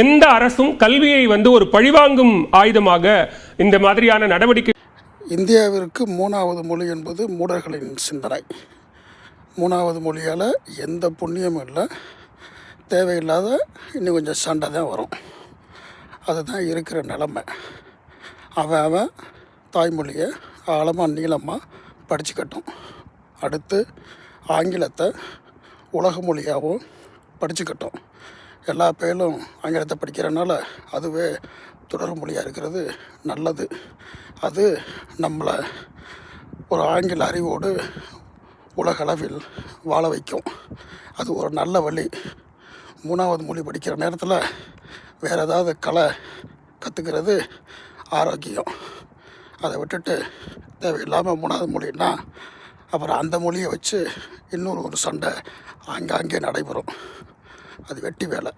எந்த அரசும் கல்வியை வந்து ஒரு பழிவாங்கும் ஆயுதமாக இந்த மாதிரியான நடவடிக்கை இந்தியாவிற்கு மூணாவது மொழி என்பது மூடர்களின் சிந்தனை. மூணாவது மொழியால் எந்த புண்ணியமும் இல்லை. தேவையில்லாத இன்னும் கொஞ்சம் சண்டை தான் வரும். அதுதான் இருக்கிற நிலமை. அவன் அவன் தாய்மொழியை ஆழமாக நீளமாக படிச்சுக்கட்டும். அடுத்து ஆங்கிலத்தை உலக மொழியாகவும் படிச்சுக்கட்டும். எல்லா பேரும் ஆங்கிலத்தை படிக்கிறனால அதுவே தொடர் மொழியாக இருக்கிறது நல்லது. அது நம்மளை ஒரு ஆங்கில அறிவோடு உலகளவில் வாழ வைக்கும். அது ஒரு நல்ல வழி. மூணாவது மொழி படிக்கிற நேரத்தில் வேறு ஏதாவது கலை கற்றுக்கிறது ஆரோக்கியம். அதை விட்டுட்டு தேவையில்லாமல் மூணாவது மொழின்னா அப்புறம் அந்த மொழியை வச்சு இன்னொரு ஒரு சண்டை ஆங்காங்கே நடைபெறும். அது வெட்டி வேலை.